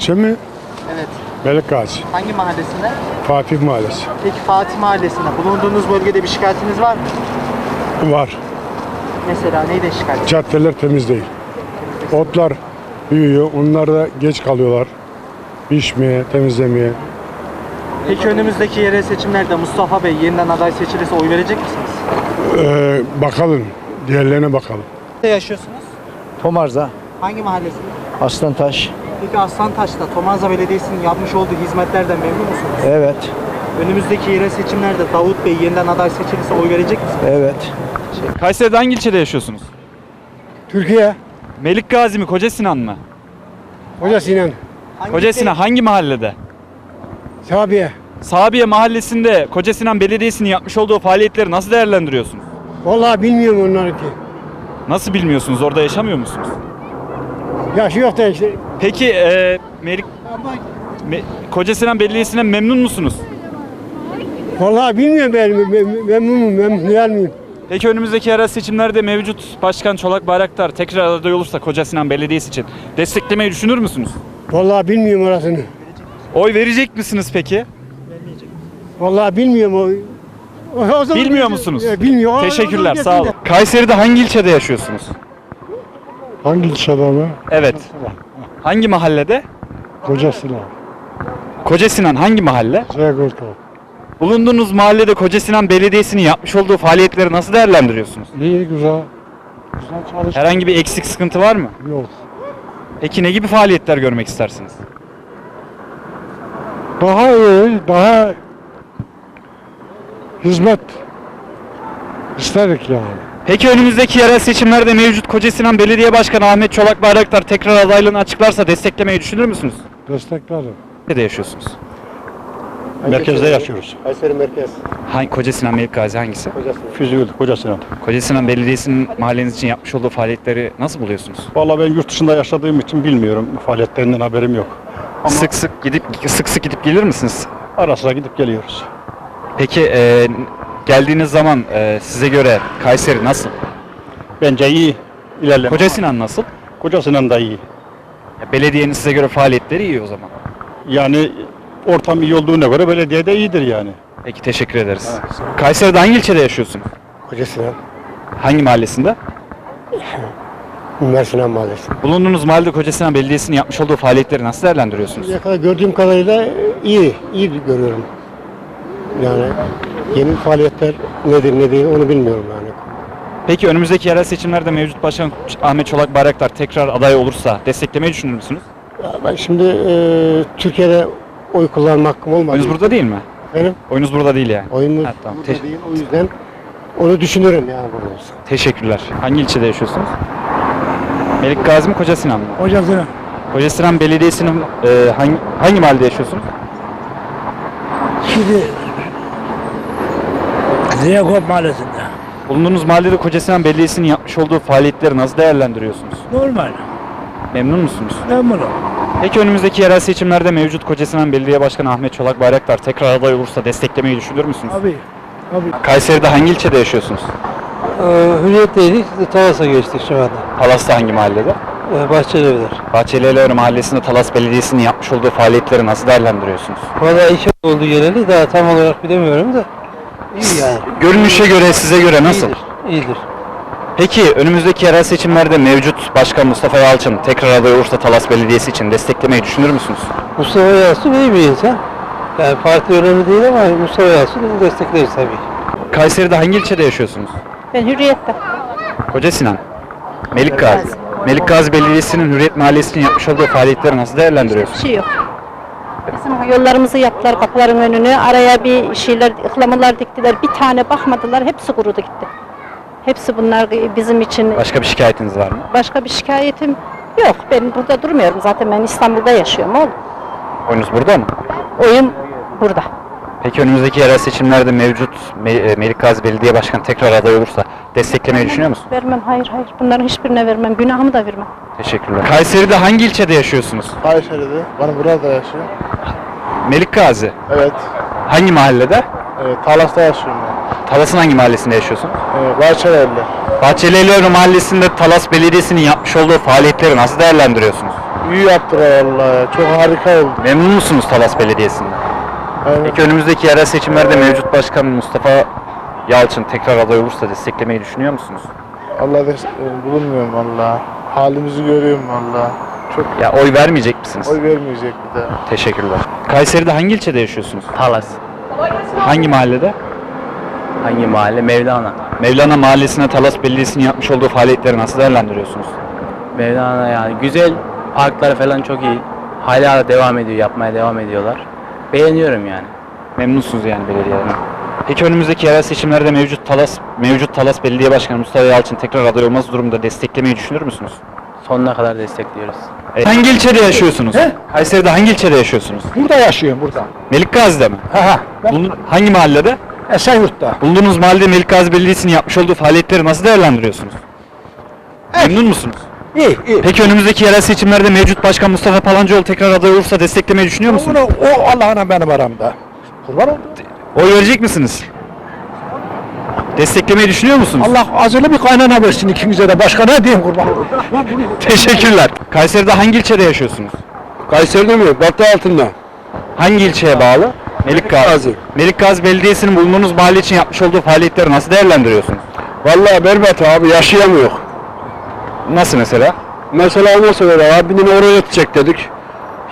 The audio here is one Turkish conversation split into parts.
İlçe mi? Evet. Melik Gazi. Hangi mahallesinde? Fatih Mahallesi. Peki Fatih Mahallesi'nde bulunduğunuz bölgede bir şikayetiniz var mı? Var. Mesela neyden şikayet? Caddeler temiz değil. Otlar büyüyor. Onlar da geç kalıyorlar. Biçmeye, temizlemeye. Peki önümüzdeki yerel seçimlerde Mustafa Bey yeniden aday seçilirse oy verecek misiniz? Ee, bakalım. Diğerlerine bakalım. Nerede yaşıyorsunuz? Tomarza, Hangi mahallesinde? Aslantaş. Peki Aslantaş'ta Tomarza Belediyesi'nin yapmış olduğu hizmetlerden memnun musunuz? Evet, Önümüzdeki yerel seçimlerde Davut Bey yeniden aday seçilirse oy verecek misiniz? evet. Kayseri'de hangi ilçede yaşıyorsunuz? Türkiye. Melik Gazi mi, Koca Sinan mı? Hoca Sinan. Hangi Koca Sinan hangi mahallede? Sabiye. Sabiye mahallesinde Koca Sinan Belediyesi'nin yapmış olduğu faaliyetleri nasıl değerlendiriyorsunuz? Vallahi bilmiyorum onları ki. Nasıl bilmiyorsunuz? Orada yaşamıyor musunuz? Yaşı yok da işte. Peki e, Melik Me- Koca Sinan Belediyesi'nden memnun musunuz? Vallahi bilmiyorum ben. Memnunum, memnun muyum? Peki önümüzdeki yerel seçimlerde mevcut Başkan Çolak Bayraktar tekrar aday olursa Koca Sinan Belediyesi için desteklemeyi düşünür müsünüz? Vallahi bilmiyorum orasını. Oy verecek misiniz peki? Vallahi bilmiyorum o. o, o zaman- Bilmiyor musunuz? Ya, Bilmiyorum. O- o Teşekkürler, sağ olun. Kayseri'de hangi ilçede yaşıyorsunuz? Hangi ilçede mi? Evet. Hangi mahallede? Koca Sinan. Koca Sinan hangi mahalle? Zeygurt'a. Bulunduğunuz mahallede Koca Sinan Belediyesi'nin yapmış olduğu faaliyetleri nasıl değerlendiriyorsunuz? İyi, güzel. Güzel çalış. Herhangi bir eksik sıkıntı var mı? Yok. Peki ne gibi faaliyetler görmek istersiniz? Daha iyi, daha hizmet istedik yani. Peki önümüzdeki yerel seçimlerde mevcut Koca Sinan Belediye Başkanı Ahmet Çolak Bayraktar tekrar adaylığını açıklarsa desteklemeyi düşünür müsünüz? Desteklerim. Nerede yaşıyorsunuz? Merkezde yaşıyoruz. Kayseri Merkez. Hangi Koca Sinan Melik Gazi hangisi? Füzuli, Koca Sinan. Koca Sinan Belediyesi'nin mahalleniz için yapmış olduğu faaliyetleri nasıl buluyorsunuz? Vallahi ben yurt dışında yaşadığım için bilmiyorum. Faaliyetlerinden haberim yok. Ama Sık sık gidip sık sık gidip gelir misiniz? ara sıra gidip geliyoruz. Peki e, geldiğiniz zaman e, size göre Kayseri nasıl? Bence iyi ilerleme. Koca Sinan nasıl? Koca Sinan da iyi. Ya, belediyenin size göre faaliyetleri iyi o zaman. Yani ortam iyi olduğuna göre belediye de iyidir yani. Peki teşekkür ederiz. Kayseri'de hangi ilçede yaşıyorsun? Koca Sinan. Hangi mahallesinde? Mersinan Mahallesi. Bulunduğunuz mahallede Koca Sinan Belediyesi'nin yapmış olduğu faaliyetleri nasıl değerlendiriyorsunuz? Kadar gördüğüm kadarıyla iyi, iyi görüyorum. Yani yeni faaliyetler nedir ne değil onu bilmiyorum yani. Peki önümüzdeki yerel seçimlerde mevcut başkan Ahmet Çolak Bayraktar tekrar aday olursa desteklemeyi düşünür müsünüz? Ya ben şimdi e, Türkiye'de oy kullanma hakkım olmadı. Oyunuz burada değil mi? Benim Oyunuz burada değil yani. oyunum Ha, tamam. burada Te- değil. O yüzden onu düşünürüm yani burada olsa. Teşekkürler. Hangi ilçede yaşıyorsunuz? Melik Gazi mi Koca Sinan mı? Hoca Sinan. Koca Sinan Belediyesi'nin e, hangi, hangi mahallede yaşıyorsunuz? Şimdi Ziyagop Mahallesi'nde. Bulunduğunuz mahallede Koca Sinan Belediyesi'nin yapmış olduğu faaliyetleri nasıl değerlendiriyorsunuz? Normal. Memnun musunuz? Memnunum. Peki önümüzdeki yerel seçimlerde mevcut Koca Sinan Belediye Başkanı Ahmet Çolak Bayraktar tekrar aday olursa desteklemeyi düşünür müsünüz? Abi. Abi. Kayseri'de hangi ilçede yaşıyorsunuz? Hürriyet'teydik, Talas'a geçtik şu anda. Talas'ta hangi mahallede? Ee, Bahçelievler. Bahçelievler Mahallesi'nde Talas Belediyesi'nin yapmış olduğu faaliyetleri nasıl değerlendiriyorsunuz? Valla iş oldu geleli daha tam olarak bilemiyorum da. İyi yani. Görünüşe göre size göre nasıl? İyidir. iyidir. Peki önümüzdeki yerel seçimlerde mevcut Başkan Mustafa Yalçın tekrar aday olursa Talas Belediyesi için desteklemeyi düşünür müsünüz? Mustafa Yalçın iyi bir insan. Yani parti önemli değil ama Mustafa Yalçın'ı destekleriz tabii. Kayseri'de hangi ilçede yaşıyorsunuz? Ben Hürriyet'te. Koca Sinan. Melik Gazi. Melik Gazi Belediyesi'nin Hürriyet Mahallesi'nin yapmış olduğu faaliyetleri nasıl değerlendiriyorsunuz? Bir şey yok. Bizim yollarımızı yaptılar kapıların önünü. Araya bir şeyler, ıhlamalar diktiler. Bir tane bakmadılar. Hepsi kurudu gitti. Hepsi bunlar bizim için. Başka bir şikayetiniz var mı? Başka bir şikayetim yok. Ben burada durmuyorum. Zaten ben İstanbul'da yaşıyorum oğlum. Oyunuz burada mı? Oyun burada. Peki önümüzdeki yerel seçimlerde mevcut Me- e, Melik Gazi Belediye Başkanı tekrar aday olursa desteklemeyi düşünüyor musun? Vermem. Hayır hayır. Bunların hiçbirine vermem. Günahımı da vermem. Teşekkürler. Kayseri'de hangi ilçede yaşıyorsunuz? Kayseri'de. Bana burada yaşıyor. Melik Gazi. Evet. Hangi mahallede? evet Talas'ta yaşıyorum ben. Talas'ın hangi mahallesinde yaşıyorsun? Evet, Bahçelievler. Bahçelievler Mahallesi'nde Talas Belediyesi'nin yapmış olduğu faaliyetleri nasıl değerlendiriyorsunuz? İyi yaptılar vallahi. Çok harika oldu. Memnun musunuz Talas Belediyesi'nden? Peki önümüzdeki yerel seçimlerde mevcut başkan Mustafa Yalçın tekrar aday olursa desteklemeyi düşünüyor musunuz? Allah des- e, bulunmuyorum vallahi. Halimizi görüyorum vallahi. Çok Ya oy vermeyecek misiniz? oy vermeyecek bir daha. Teşekkürler. Kayseri'de hangi ilçede yaşıyorsunuz? Talas. Hangi mahallede? Hangi mahalle? Mevlana. Mevlana Mahallesi'ne Talas Belediyesi'nin yapmış olduğu faaliyetleri nasıl değerlendiriyorsunuz? Mevlana yani güzel. Parkları falan çok iyi. Hala devam ediyor, yapmaya devam ediyorlar. Beğeniyorum yani. Memnunsunuz yani belediyeden. Peki önümüzdeki yerel seçimlerde mevcut Talas mevcut Talas Belediye Başkanı Mustafa Yalçın tekrar aday olması durumunda desteklemeyi düşünür müsünüz? Sonuna kadar destekliyoruz. Evet. Hangi ilçede yaşıyorsunuz? Kayseri'de hangi ilçede yaşıyorsunuz? Burada yaşıyorum burada. Melik Gazi'de mi? Ha Bulun- hangi mahallede? Esenyurt'ta. Bulunduğunuz mahallede Melik Gazi Belediyesi'nin yapmış olduğu faaliyetleri nasıl değerlendiriyorsunuz? Memnun musunuz? İyi iyi. Peki önümüzdeki yerel seçimlerde mevcut başkan Mustafa Palancıoğlu tekrar aday olursa desteklemeyi düşünüyor musunuz? Bunu o Allah'ına benim aramda. Kurban oldu. Oy verecek misiniz? Desteklemeyi düşünüyor musunuz? Allah acılı bir kaynana versin ikinize de. Başka ne diyeyim kurban. Teşekkürler. Kayseri'de hangi ilçede yaşıyorsunuz? Kayseri'de mi? Batı altında. Hangi ilçeye bağlı? Melik. Gazi. Melik Gazi Belediyesi'nin bulunduğunuz mahalle için yapmış olduğu faaliyetleri nasıl değerlendiriyorsunuz? Vallahi berbat abi yaşayamıyor. Nasıl mesela? Mesela nasıl öyle abinin oraya yatacak dedik.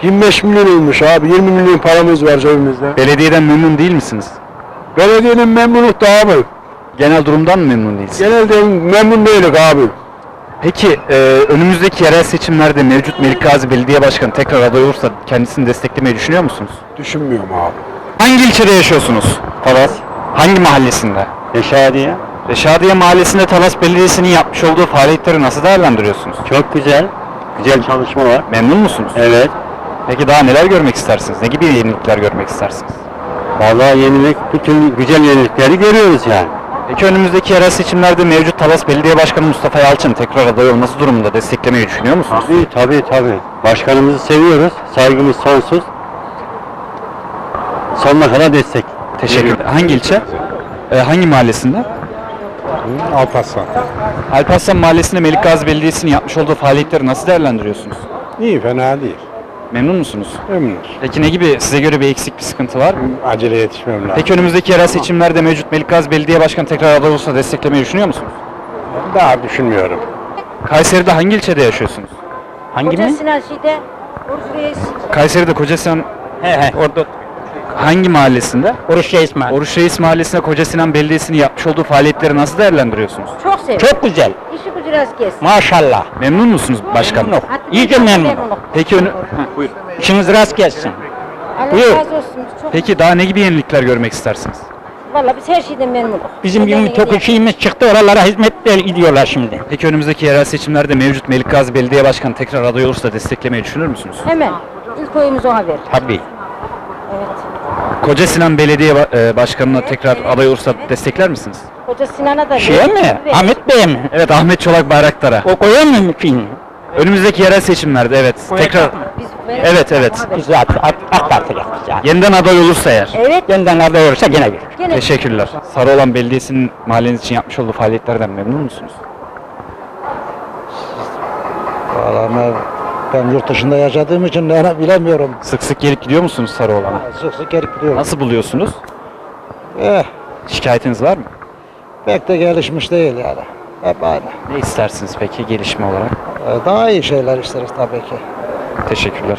25 milyon olmuş abi 20 milyon paramız var cebimizde. Belediyeden memnun değil misiniz? Belediyenin memnunluk da abi. Genel durumdan mı memnun değilsiniz? Genelde memnun değilik abi. Peki e, önümüzdeki yerel seçimlerde mevcut Melik Gazi Belediye Başkanı tekrar aday olursa kendisini desteklemeyi düşünüyor musunuz? Düşünmüyorum abi. Hangi ilçede yaşıyorsunuz? Talas. Hangi mahallesinde? Reşadiye. Reşadiye Mahallesi'nde Talas Belediyesi'nin yapmış olduğu faaliyetleri nasıl değerlendiriyorsunuz? Çok güzel. Güzel çalışma var. Memnun musunuz? Evet. Peki daha neler görmek istersiniz? Ne gibi yenilikler görmek istersiniz? Vallahi yenilik, bütün güzel yenilikleri görüyoruz yani. Peki önümüzdeki yerel seçimlerde mevcut Talas Belediye Başkanı Mustafa Yalçın tekrar aday olması durumunda desteklemeyi düşünüyor musunuz? Tabii tabii tabii. Başkanımızı seviyoruz. Saygımız sonsuz. Sonuna kadar destek. Teşekkür Hangi ilçe? Ee, hangi mahallesinde? Alparslan. Alparslan Mahallesi'nde Melik Gazi Belediyesi'nin yapmış olduğu faaliyetleri nasıl değerlendiriyorsunuz? İyi fena değil. Memnun musunuz? Memnunuz. Peki ne gibi size göre bir eksik bir sıkıntı var mı? Acele yetişmem lazım. Peki önümüzdeki yerel seçimlerde mevcut Melik Gazi Belediye Başkanı tekrar aday olursa desteklemeyi düşünüyor musunuz? Daha düşünmüyorum. Kayseri'de hangi ilçede yaşıyorsunuz? Hangi mi? Sinan Şi'de, Burcu Reis. Kayseri'de Kocasinan He he orada. Hangi mahallesinde? Oruç Reis Mahallesi. Oruç Reis Mahallesi'nde Kocasinan Belediyesi'nin yapmış olduğu faaliyetleri nasıl değerlendiriyorsunuz? Çok seviyorum. Çok güzel. İşi gücü rast gelsin. Maşallah. Memnun musunuz başkanım? Memnunum. İyice memnunum. Peki önü... Buyur. İşiniz rast gelsin. Allah Buyur. razı olsun. Çok Peki daha ne gibi yenilikler görmek istersiniz? Vallahi biz her şeyden memnunuz. Bizim Neden çok iyi? şeyimiz çıktı oralara hizmetler gidiyorlar şimdi. Peki önümüzdeki yerel seçimlerde mevcut Melik Gazi Belediye Başkanı tekrar aday olursa desteklemeyi düşünür müsünüz? Hemen. İlk oyumuzu ona ver. Tabii. Evet. Koca Sinan Belediye e, Başkanı'na tekrar aday olursa destekler misiniz? Hoca Sinan'a da Şeye mi? Ver. Ahmet Bey'e mi? Evet Ahmet Çolak Bayraktar'a. O koyamıyor mu film? Önümüzdeki yerel seçimlerde evet. Tekrar Biz ver. Evet evet. Biz AK, AK Parti'liyiz zaten. Yeniden aday olursa eğer. Evet. Yeniden aday olursa gene verir. Gene Teşekkürler. Sarıoğlan Belediyesi'nin mahalleniz için yapmış olduğu faaliyetlerden memnun musunuz? Vallahi ben yurt dışında yaşadığım için ne bilemiyorum. Sık sık gelip gidiyor musunuz Sarıoğlan'a? Sık sık gelip gidiyorum. Nasıl buluyorsunuz? Eh, Şikayetiniz var mı? pek de gelişmiş değil yani. Hep aynı. Ne istersiniz peki gelişme olarak? Ee, Daha iyi şeyler isteriz tabii ki. Teşekkürler.